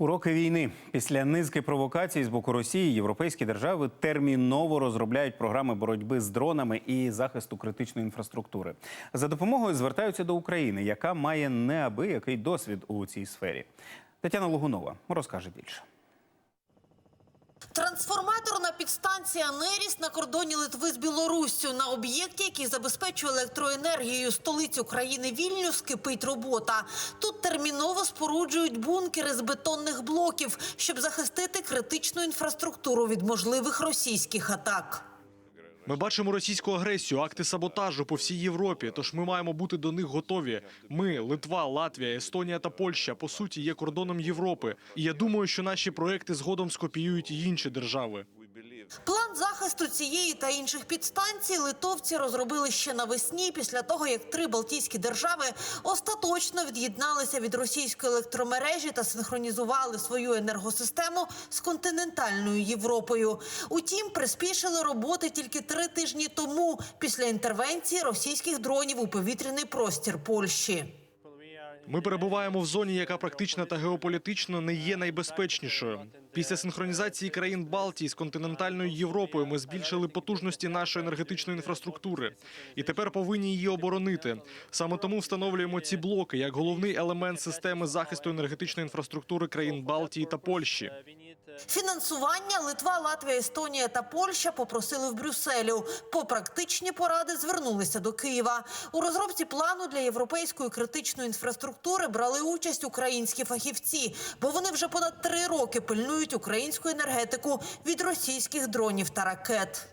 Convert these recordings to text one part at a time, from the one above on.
Уроки війни після низки провокацій з боку Росії європейські держави терміново розробляють програми боротьби з дронами і захисту критичної інфраструктури. За допомогою звертаються до України, яка має неабиякий досвід у цій сфері. Тетяна Лугунова розкаже більше. Трансформаторна підстанція Неріс на кордоні Литви з Білоруссю. На об'єкті, який забезпечує електроенергією столицю країни Вільнюс, кипить робота. Тут терміново споруджують бункери з бетонних блоків, щоб захистити критичну інфраструктуру від можливих російських атак. Ми бачимо російську агресію, акти саботажу по всій Європі. Тож ми маємо бути до них готові. Ми, Литва, Латвія, Естонія та Польща, по суті, є кордоном Європи. І я думаю, що наші проекти згодом скопіюють і інші держави. План захисту цієї та інших підстанцій литовці розробили ще навесні, після того як три балтійські держави остаточно від'єдналися від російської електромережі та синхронізували свою енергосистему з континентальною Європою. Утім, приспішили роботи тільки три тижні тому після інтервенції російських дронів у повітряний простір Польщі. Ми перебуваємо в зоні, яка практично та геополітично не є найбезпечнішою. Після синхронізації країн Балтії з континентальною Європою ми збільшили потужності нашої енергетичної інфраструктури і тепер повинні її оборонити. Саме тому встановлюємо ці блоки як головний елемент системи захисту енергетичної інфраструктури країн Балтії та Польщі. Фінансування Литва, Латвія, Естонія та Польща попросили в Брюсселю. По практичні поради звернулися до Києва. У розробці плану для європейської критичної інфраструктури брали участь українські фахівці, бо вони вже понад три роки пильнують українську енергетику від російських дронів та ракет.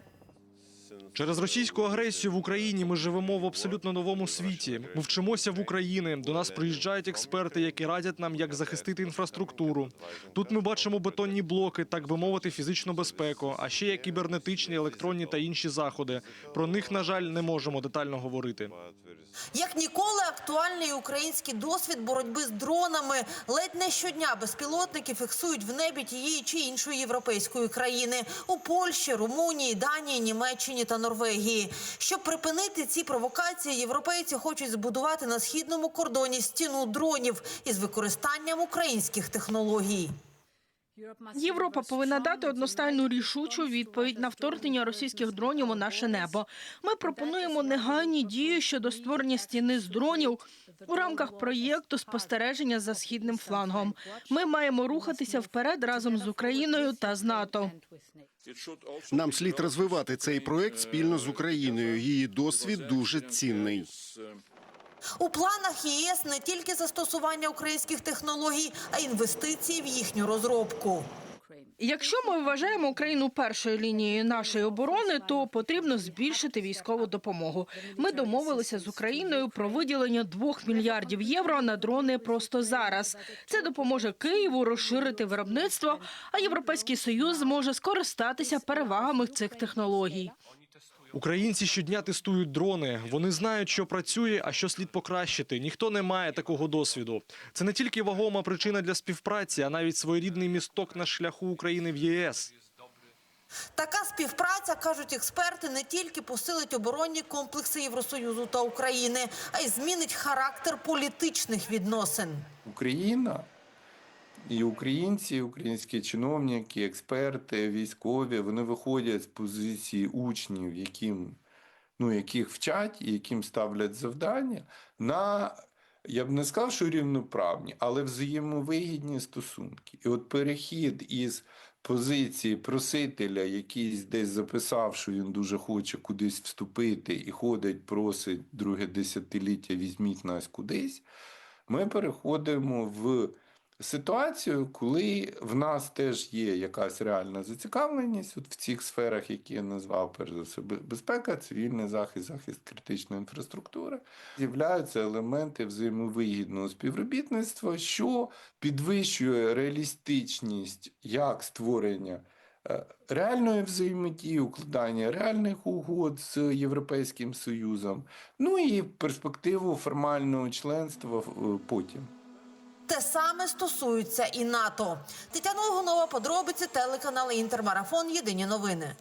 Через російську агресію в Україні ми живемо в абсолютно новому світі. Ми вчимося в Україні. До нас приїжджають експерти, які радять нам, як захистити інфраструктуру. Тут ми бачимо бетонні блоки, так би мовити, фізичну безпеку, а ще є кібернетичні, електронні та інші заходи. Про них, на жаль, не можемо детально говорити. Як ніколи актуальний український досвід боротьби з дронами. Ледь не щодня безпілотники фіксують в небі тієї чи іншої європейської країни у Польщі, Румунії, Данії, Німеччині та Норвегії. Щоб припинити ці провокації, європейці хочуть збудувати на східному кордоні стіну дронів із використанням українських технологій. Європа повинна дати одностайну рішучу відповідь на вторгнення російських дронів у наше небо. Ми пропонуємо негайні дії щодо створення стіни з дронів у рамках проєкту спостереження за східним флангом. Ми маємо рухатися вперед разом з Україною та з НАТО. Нам слід розвивати цей проект спільно з Україною. Її досвід дуже цінний. У планах ЄС не тільки застосування українських технологій, а й інвестиції в їхню розробку. Якщо ми вважаємо Україну першою лінією нашої оборони, то потрібно збільшити військову допомогу. Ми домовилися з Україною про виділення 2 мільярдів євро на дрони просто зараз. Це допоможе Києву розширити виробництво, а Європейський Союз зможе скористатися перевагами цих технологій. Українці щодня тестують дрони. Вони знають, що працює, а що слід покращити. Ніхто не має такого досвіду. Це не тільки вагома причина для співпраці, а навіть своєрідний місток на шляху України в ЄС. Така співпраця, кажуть експерти, не тільки посилить оборонні комплекси Євросоюзу та України, а й змінить характер політичних відносин. Україна і українці, українські чиновники, експерти, військові, вони виходять з позиції учнів, яким, ну, яких вчать і яким ставлять завдання на, я б не сказав, що рівноправні, але взаємовигідні стосунки. І от перехід із позиції просителя, який десь записав, що він дуже хоче кудись вступити і ходить, просить друге десятиліття, візьміть нас кудись, ми переходимо в ситуацію, коли в нас теж є якась реальна зацікавленість от в цих сферах, які я назвав, перш за все, безпека, цивільний захист, захист критичної інфраструктури, з'являються елементи взаємовигідного співробітництва, що підвищує реалістичність як створення. е, Реальної взаємодії, укладання реальних угод з Європейським Союзом, ну і перспективу формального членства е, потім. Те саме стосується і НАТО. Тетяна Логунова, подробиці телеканал Інтермарафон. Єдині новини.